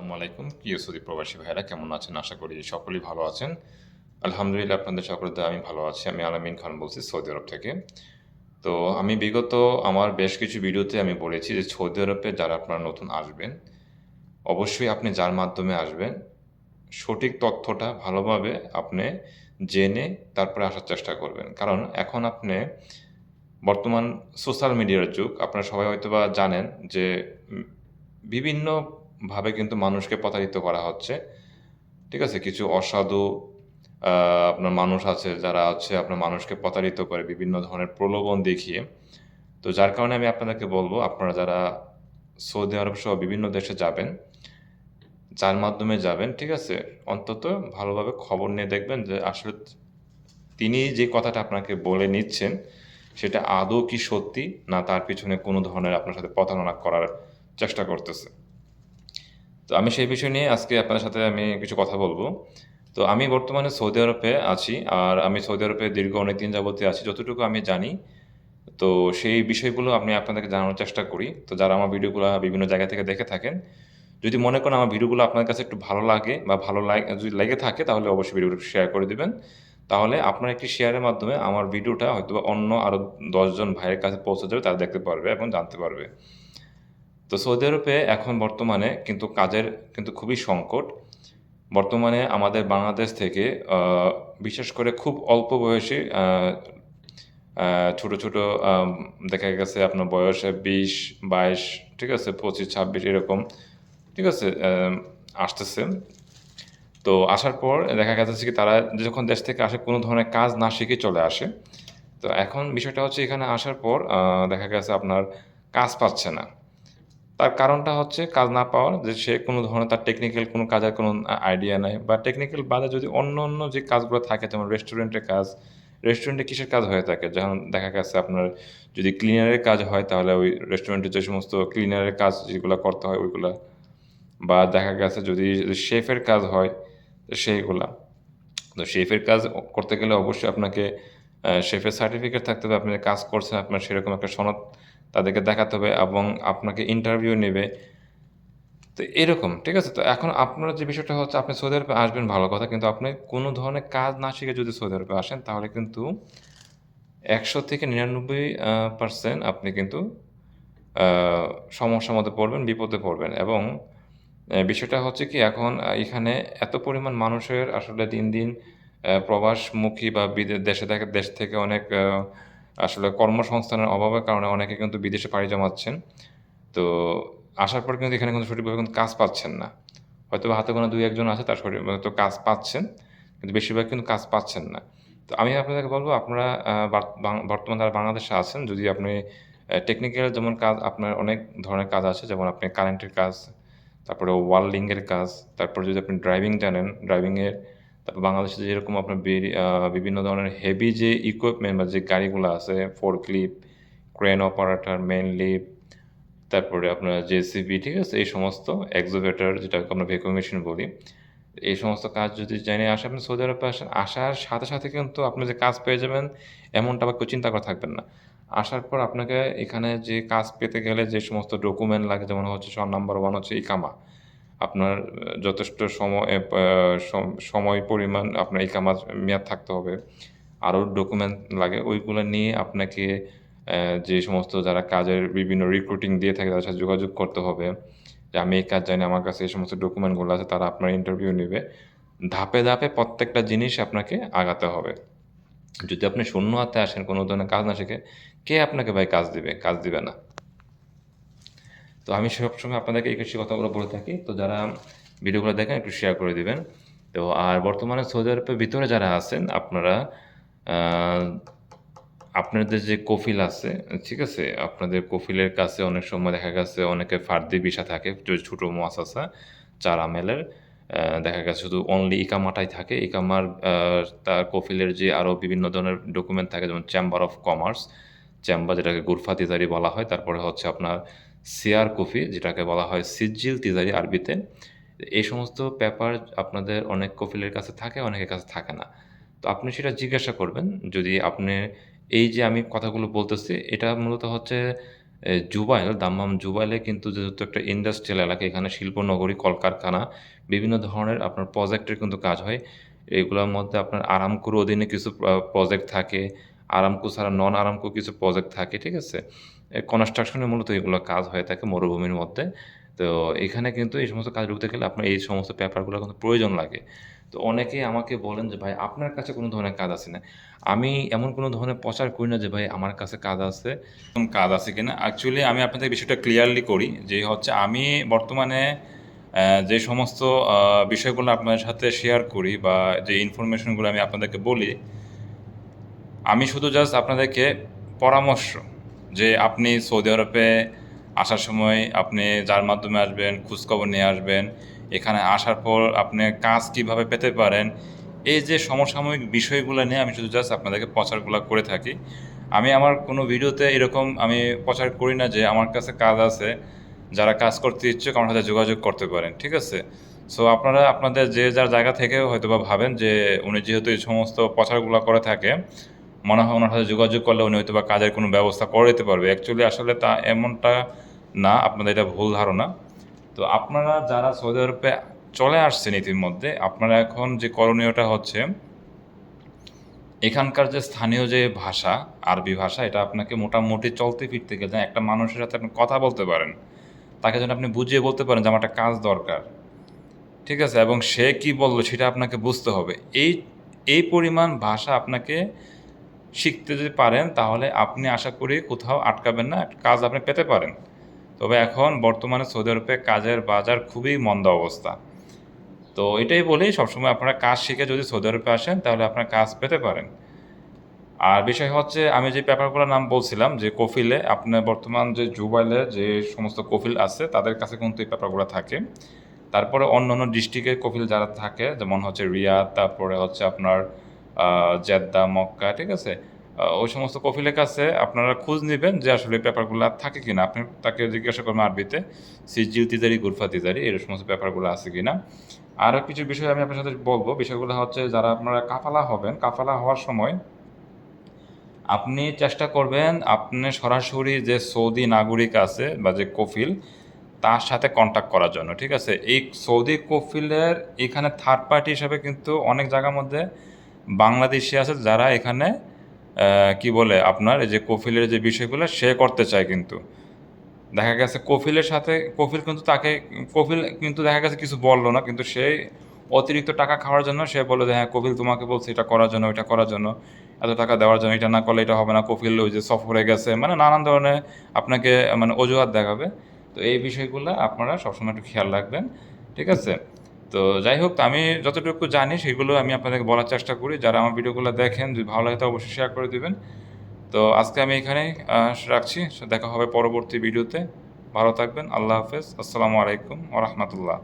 আসসালামু আলাইকুম। প্রিয় সৌদি প্রবাসী ভাইরা কেমন আছেন? আশা করি সকলেই ভালো আছেন। আলহামদুলিল্লাহ আপনাদের সকলের আমি ভালো আছি। আমি আলামিন খান বলছি সৌদি আরব থেকে। তো আমি বিগত আমার বেশ কিছু ভিডিওতে আমি বলেছি যে সৌদি আরবে যারা আপনারা নতুন আসবেন অবশ্যই আপনি যার মাধ্যমে আসবেন সঠিক তথ্যটা ভালোভাবে আপনি জেনে তারপরে আসার চেষ্টা করবেন। কারণ এখন আপনি বর্তমান সোশ্যাল মিডিয়ার যুগ আপনারা সবাই হয়তো বা জানেন যে উম, বিভিন্নভাবে কিন্তু মানুষকে প্রতারিত করা হচ্ছে। ঠিক আছে? কিছু অসাধু আপনার মানুষ আছে যারা হচ্ছে আপনার মানুষকে প্রতারিত করে বিভিন্ন ধরনের প্রলোভন দেখিয়ে। তো যার কারণে আমি আপনাদেরকে বলব, আপনারা যারা সৌদি আরব সহ বিভিন্ন দেশে যাবেন, যার মাধ্যমে যাবেন, ঠিক আছে? অন্তত ভালোভাবে খবর নিয়ে দেখবেন যে আসলে তিনি যে কথাটা আপনাকে বলে নিচ্ছেন, সেটা আদৌ কি সত্যি? না তার পিছনে কোনো ধরনের আপনার সাথে প্রতারণা করার চেষ্টা করতেছে। তো আমি সেই বিষয় নিয়ে আজকে আপনার সাথে আমি কিছু কথা বলব। তো আমি বর্তমানে সৌদি আরবে আছি আর আমি সৌদি আরবে দীর্ঘ অনেক দিন যাবতীয় আছি, যতটুকু আমি জানি। তো সেই বিষয়গুলো আমি আপনাদেরকে জানানোর চেষ্টা করি। তো যারা আমার ভিডিওগুলো বিভিন্ন জায়গা থেকে দেখে থাকেন, যদি মনে করেন আমার ভিডিওগুলো আপনার কাছে একটু ভালো লাগে বা ভালো লাগে, যদি লেগে থাকে, তাহলে অবশ্যই ভিডিওটা শেয়ার করে দেবেন। তাহলে আপনার একটি শেয়ারের মাধ্যমে আমার ভিডিওটা হয়তো অন্য আরও দশজন ভাইয়ের কাছে পৌঁছে যাবে, তারা দেখতে পারবে এবং জানতে পারবে। তো সৌদি আরবে এখন বর্তমানে কিন্তু কাজের কিন্তু খুবই সংকট। বর্তমানে আমাদের বাংলাদেশ থেকে বিশেষ করে খুব অল্প বয়সী ছোট ছোট দেখা গেছে আপনার বয়সে বিশ, বাইশ, ঠিক আছে, পঁচিশ, ছাব্বিশ এরকম, ঠিক আছে আসতেছে। তো আসার পর দেখা গেছে কি তারা যখন দেশ থেকে আসে কোনো ধরনের কাজ না শিখে চলে আসে। তো এখন বিষয়টা হচ্ছে এখানে আসার পর দেখা গেছে আপনার কাজ পাচ্ছে না। তার কারণটা হচ্ছে কাজ না পাওয়ার, যে সে কোনো ধরনের তার টেকনিক্যাল কোনো কাজের কোনো আইডিয়া নাই। বা টেকনিক্যাল বাদে যদি অন্য অন্য যে কাজগুলো থাকে, যেমন রেস্টুরেন্টের কাজ রেস্টুরেন্টে কিসের কাজ হয়ে থাকে? যেমন দেখা গেছে আপনার যদি ক্লিনারের কাজ হয়, তাহলে ওই রেস্টুরেন্টের যে সমস্ত ক্লিনারের কাজ যেগুলো করতে হয়, ওইগুলা। বা দেখা গেছে যদি শেফের কাজ হয় সেইগুলা। তো শেফের কাজ করতে গেলে অবশ্যই আপনাকে শেফের সার্টিফিকেট থাকতে হবে, আপনি কাজ করছেন, আপনার সেরকম একটা সনদ তাদেরকে দেখাতে হবে এবং আপনাকে ইন্টারভিউ নেবে। তো এরকম, ঠিক আছে? তো এখন আপনার যে বিষয়টা হচ্ছে, আপনি সৌদি আরবে আসবেন, ভালো কথা। কিন্তু আপনি কোনো ধরনের কাজ না শিখে যদি সৌদি আরবে আসেন, তাহলে কিন্তু একশো থেকে নিরানব্বই পার্সেন্ট আপনি কিন্তু সমস্যার মধ্যে পড়বেন, বিপদে পড়বেন। এবং বিষয়টা হচ্ছে কি, এখন এখানে এত পরিমাণ মানুষের আসলে দিন দিন প্রবাসমুখী বা বিদে- দেশে দেশ থেকে অনেক আসলে কর্মসংস্থানের অভাবের কারণে অনেকে কিন্তু বিদেশে পাড়ি জমাচ্ছেন। তো আসার পর কিন্তু এখানে কিন্তু সঠিকভাবে কিন্তু কাজ পাচ্ছেন না। হয়তো হাতে গোনা দুই একজন আছে, তার সঠিক তো কাজ পাচ্ছেন, কিন্তু বেশিরভাগ কিন্তু কাজ পাচ্ছেন না। তো আমি আপনাদেরকে বলব, আপনারা বর্তমানে যারা বাংলাদেশে আছেন, যদি আপনি টেকনিক্যাল যেমন কাজ আপনার অনেক ধরনের কাজ আছে, যেমন আপনি কারেন্টের কাজ, তারপরে ওয়ার্ল্ডিংয়ের কাজ, তারপর যদি আপনি ড্রাইভিং জানেন ড্রাইভিংয়ের তারপর বাংলাদেশে যেরকম আপনার বিভিন্ন ধরনের হেভি যে ইকুইপমেন্ট বা যে গাড়িগুলো আছে four clip crane operator man lift তারপরে আপনার জেসিবি ঠিক আছে? এই সমস্ত এক্সোভেটর যেটাকে আমরা ভেকো মেশিন বলি, এই সমস্ত কাজ যদি জেনে আসে আপনি সৌদি আরবে আসেন, আসার সাথে সাথে কিন্তু আপনি যে কাজ পেয়ে যাবেন, এমনটা বা কেউ চিন্তা করে থাকবেন না। আসার পর আপনাকে এখানে যে কাজ পেতে গেলে যে সমস্ত ডকুমেন্ট লাগে, যেমন হচ্ছে সব নাম্বার ওয়ান হচ্ছে ইকামা। আপনার যথেষ্ট সময় সম- সময় পরিমাণ আপনার ইকামা মেয়াদ থাকতে হবে। আরও ডকুমেন্ট লাগে, ওইগুলো নিয়ে আপনাকে যে সমস্ত যারা কাজের বিভিন্ন রিক্রুটিং দিয়ে থাকে, তাদের সাথে যোগাযোগ করতে হবে। যে আমি এই কাজ জানি, আমার কাছে এই সমস্ত ডকুমেন্টগুলো আছে, তারা আপনার ইন্টারভিউ নেবে। ধাপে ধাপে প্রত্যেকটা জিনিস আপনাকে আগাতে হবে। যদি আপনি শূন্য হাতে আসেন কোনো ধরনের কাজ না শিখে, কে আপনাকে ভাই কাজ দিবে? কাজ দিবে না। তো আমি সবসময় আপনাদেরকে এই কিছু কথাগুলো বলে থাকি। তো যারা ভিডিওগুলো দেখেন, একটু শেয়ার করে দিবেন। তো আর বর্তমানে সৌদি আরবের ভিতরে যারা আছেন, আপনারা আপনাদের যে কফিল আছে, ঠিক আছে? আপনাদের কফিলের কাছে অনেক সময় দেখা গেছে, অনেকে ফার্দি বিষা থাকে ছোটো মাসাসা চার আমেলের দেখা গেছে শুধু অনলি ইকামাটাই থাকে। ইকামার তার কফিলের যে আরও বিভিন্ন ধরনের ডকুমেন্ট থাকে, যেমন চেম্বার অফ কমার্স চেম্বার যেটাকে গুরফা তিজারি বলা হয় তারপরে হচ্ছে আপনার সিয়ার কফি যেটাকে বলা হয় সিজিল তিজারি আরবিতে এই সমস্ত পেপার আপনাদের অনেক কফিলের কাছে থাকে অনেকের কাছে থাকে না তো আপনি সেটা জিজ্ঞাসা করবেন যদি আপনি এই যে আমি কথাগুলো বলতেছি এটা মূলত হচ্ছে জুবাইল, দাম্মাম জুবাইলে কিন্তু যেহেতু একটা ইন্ডাস্ট্রিয়াল এলাকা, এখানে শিল্পনগরী, কলকারখানা, বিভিন্ন ধরনের আপনার প্রজেক্টের কিন্তু কাজ হয়। এগুলোর মধ্যে আপনার আরামকোর অধীনে কিছু প্রজেক্ট থাকে, আরামকো ছাড়া নন আরামকো কিছু প্রজেক্ট থাকে, ঠিক আছে? এ কনস্ট্রাকশনের মূলত এগুলো কাজ হয়ে থাকে মরুভূমির মধ্যে। তো এখানে কিন্তু এই সমস্ত কাজ ঢুকতে গেলে আপনার এই সমস্ত পেপারগুলো কিন্তু প্রয়োজন লাগে। তো অনেকেই আমাকে বলেন যে, "ভাই আপনার কাছে কোনো ধরনের কাজ আছে না?" আমি এমন কোনো ধরনের প্রচার করি না যে, "ভাই আমার কাছে কাজ আছে।" কাজ আছে কিনা? অ্যাকচুয়ালি আমি আপনাদের বিষয়টা ক্লিয়ারলি করি যে হচ্ছে আমি বর্তমানে যে সমস্ত বিষয়গুলো আপনাদের সাথে শেয়ার করি বা যে ইনফরমেশনগুলো আমি আপনাদেরকে বলি আমি শুধু জাস্ট আপনাদেরকে পরামর্শ যে আপনি সৌদি আরবে আসার সময় আপনি যার মাধ্যমে আসবেন, খোঁজখবর নিয়ে আসবেন। এখানে আসার পর আপনি কাজ কীভাবে পেতে পারেন, এই যে সমসাময়িক বিষয়গুলো নিয়ে আমি শুধু জাস্ট আপনাদেরকে প্রচারগুলো করে থাকি। আমি আমার কোনো ভিডিওতে এরকম আমি প্রচার করি না যে আমার কাছে কাজ আছে, যারা কাজ করতে ইচ্ছুক আমার সাথে যোগাযোগ করতে পারেন, ঠিক আছে? সো আপনারা আপনাদের যে যার জায়গা থেকে হয়তো বা ভাবেন যে উনি যেহেতু এই সমস্ত প্রচারগুলো করে থাকে, মনে হয় উনার সাথে যোগাযোগ করলে উনি হয়তো বা কাজের কোনো ব্যবস্থা করে দিতে পারবে। অ্যাকচুয়ালি আসলে তা এমনটা না, আপনাদের এটা ভুল ধারণা। তো আপনারা যারা সৌদি আরবে চলে আসছেন ইতিমধ্যে, আপনারা এখন যে করণীয়টা হচ্ছে এখানকার যে স্থানীয় যে ভাষা, আরবি ভাষা এটা আপনাকে মোটামুটি চলতে ফিরতে গেলে একটা মানুষের সাথে আপনি কথা বলতে পারেন। তাকে যেন আপনি বুঝিয়ে বলতে পারেন যে আমার একটা কাজ দরকার। ঠিক আছে? এবং সে কি বলল সেটা আপনাকে বুঝতে হবে। এই এই পরিমাণ ভাষা আপনাকে শিখতে যদি পারেন তাহলে আপনি আশা করি কোথাও আটকাবেন না, কাজ আপনি পেতে পারেন। তবে এখন বর্তমানে সৌদি আরবে কাজের বাজার খুবই মন্দা অবস্থা। তো এটাই বলি সবসময় আপনারা কাজ শিখে যদি সৌদি আরবে আসেন তাহলে আপনারা কাজ পেতে পারেন। আর বিষয় হচ্ছে আমি যে পেপারগুলোর নাম বলছিলাম যে কফিলে আপনার বর্তমান যে জুবাইলে যে সমস্ত কফিল আছে তাদের কাছে কিন্তু এই পেপারগুলো থাকে। তারপরে অন্য অন্য ডিস্ট্রিক্টের কফিল যারা থাকে যেমন হচ্ছে রিয়াদ, তারপরে হচ্ছে আপনার জেদ্দা, মক্কা, ঠিক আছে? ওই সমস্ত কফিলের কাছে আপনারা খোঁজ নিবেন যে আসলে পেপারগুলা থাকে কিনা। আপনি তাকে জিজ্ঞাসা করবেন আরবিতে সিজিল তিজারি, গুরফা তিজারি এই সমস্ত পেপারগুলো আছে কিনা। আরও কিছু বিষয় আমি আপনার সাথে বলব বিষয়গুলো হচ্ছে যারা আপনারা কাফালা হবেন, কাফালা হওয়ার সময় আপনি চেষ্টা করবেন আপনি সরাসরি যে সৌদি নাগরিক আছে বা যে কফিল তার সাথে কন্ট্যাক্ট করার জন্য, ঠিক আছে? এই সৌদি কফিলের এখানে থার্ড পার্টি হিসাবে কিন্তু অনেক জায়গার মধ্যে বাংলাদেশী আছে যারা এখানে কি বলে আপনার এই যে কফিলের যে বিষয়গুলো সে করতে চায় কিন্তু। দেখা গেছে কফিলের সাথে কফিল কিন্তু তাকে কফিল কিন্তু দেখা গেছে কিছু বলল না কিন্তু সে অতিরিক্ত টাকা খাওয়ার জন্য সে বলল যে, "হ্যাঁ, কফিল তোমাকে বলছে এটা করার জন্য, ওইটা করার জন্য, এত টাকা দেওয়ার জন্য, এটা না করলে এটা হবে না। কফিল ওই যে সফরে গেছে।" মানে নানান ধরনের আপনাকে মানে অজুহাত দেখাবে। তো এই বিষয়গুলা আপনারা সবসময় একটু খেয়াল রাখবেন, ঠিক আছে? তো যাই হোক, আমি যতটুকু জানি সেগুলো আমি আপনাদেরকে বলার চেষ্টা করি। যারা আমার ভিডিওগুলো দেখেন, যদি ভালো লাগে তো অবশ্যই শেয়ার করে দেবেন তো আজকে আমি এখানেই রাখছি। দেখা হবে পরবর্তী ভিডিওতে। ভালো থাকবেন। আল্লাহ হাফেজ। আসসালামু আলাইকুম ও রাহমাতুল্লাহ।